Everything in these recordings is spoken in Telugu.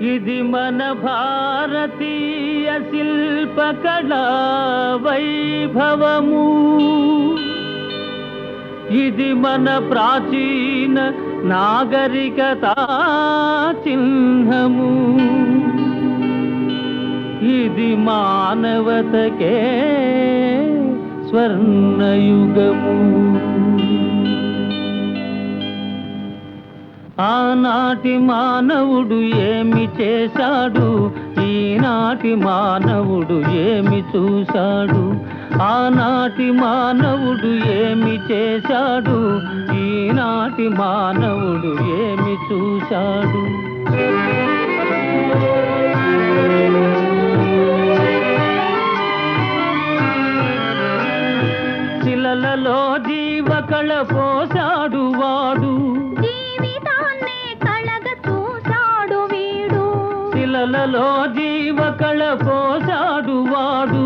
ఇది మన భారతీయ శిల్పకళా వైభవము ఇది మన ప్రాచీన నాగరికత చిహ్నము. ఇది మానవతకే స్వర్ణయుగము. ఆనాటి మానవుడు ఏమి చేశాడు? ఈనాటి మానవుడు ఏమి చూశాడు? ఆనాటి మానవుడు ఏమి చేశాడు? ఈనాటి మానవుడు ఏమి చూశాడు? శిలలలో జీవకళ పోశాడు వాడు. కలలో జీవ కళ పోసాడు వాడు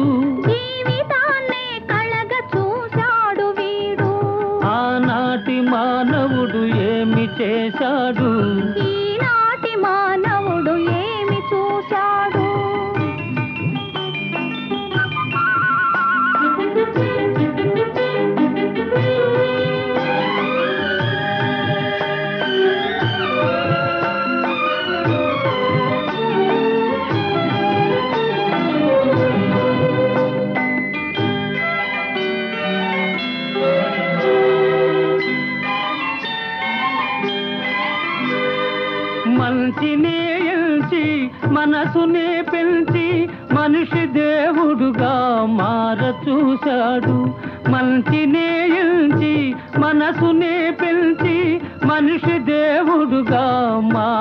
మనసునే పెంచి మనిషి దేవుడుగా మార చూశాడు మంచినే ఎంచి మనసునే పెంచి మనిషి దేవుడుగా మార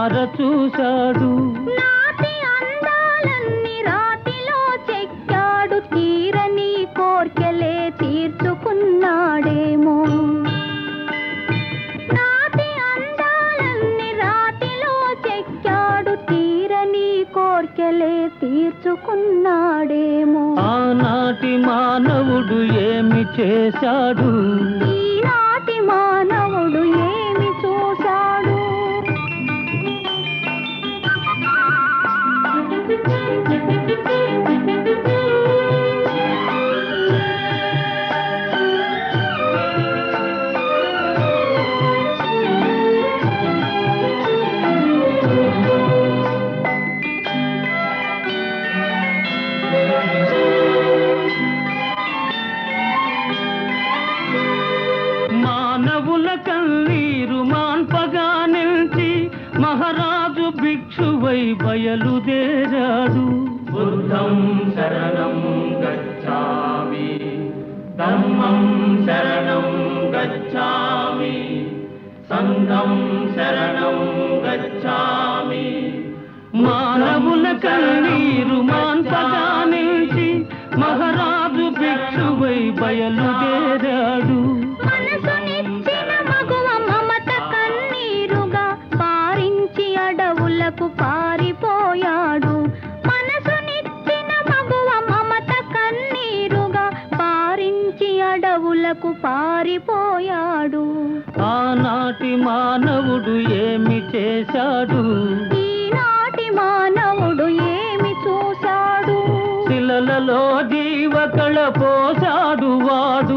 తీర్చుకున్నాడేమో. ఆనాటి మానవుడు ఏమి చేశాడు? ఈనాటి మానవుడు మహారాజు భిక్షువై బయలుదేరాడు. బుద్ధం శరణం గచ్చామి. ధమ్మం శరణం గచ్చామి. సంఘం శరణం గచ్చామి. మానవుల కన్నీరు మాన్పగా నిలిచి మహారాజు భిక్షువై బయలుదేరాడు. అడవులకు పారిపోయాడు. ఆనాటి మానవుడు ఏమి చేశాడు? ఈనాటి మానవుడు ఏమి చూశాడు? శిలలలో జీవకళ పోశాడు. వాడు